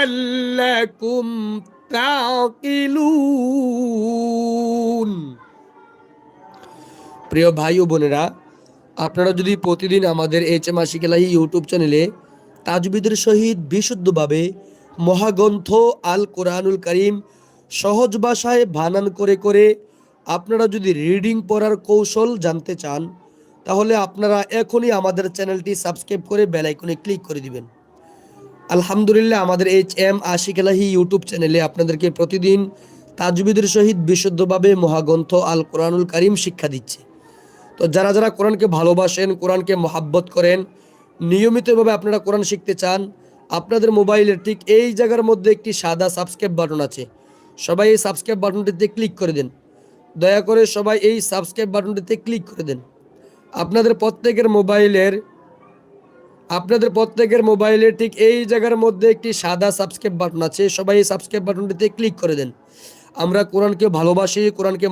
لعلكم تعقلون প্রিয় ভাই ও বোনেরা আপনারা যদি প্রতিদিন আমাদের H M Ashiq Elahi YouTube চ্যানেলে তাজবিদের সহিত বিশুদ্ধভাবে মহাগ্রন্থ আল কোরআনুল করিম সহজ ভাষায় বানান করে করে আপনারা যদি রিডিং পড়ার কৌশল জানতে চান তাহলে আপনারা এখনই আমাদের চ্যানেলটি সাবস্ক্রাইব করে বেল আইকনে ক্লিক করে দিবেন আলহামদুলিল্লাহ, আমাদের H M Ashik Elahi YouTube চ্যানেলে আপনাদেরকে প্রতিদিন তাজবিদের সহিত বিশুদ্ধভাবে মহাগ্রন্থ আল কোরআনুল করিম শিক্ষা দিচ্ছে। তো যারা যারা কোরআনকে ভালোবাসেন, কোরআনকে মহাব্বত করেন, নিয়মিতভাবে আপনারা কোরআন শিখতে চান, আপনাদের মোবাইলের ঠিক এই জায়গার মধ্যে একটি সাদা সাবস্ক্রাইব বাটন আছে। সবাই এই সাবস্ক্রাইব বাটনটিতে ক্লিক করে দেন। দয়া করে সবাই এই সাবস্ক্রাইব বাটনটিতে ক্লিক করে দেন। আপনাদের প্রত্যেকের মোবাইলের আপনাদের প্রত্যেকের মোবাইলে ঠিক এই জায়গার মধ্যে একটি সাদা সাবস্ক্রাইব বাটন আছে। সবাই এই সাবস্ক্রাইব বাটনটিতে ক্লিক করে দেন। আমরা কোরআনকে ভালোবাসি, কোরআনকে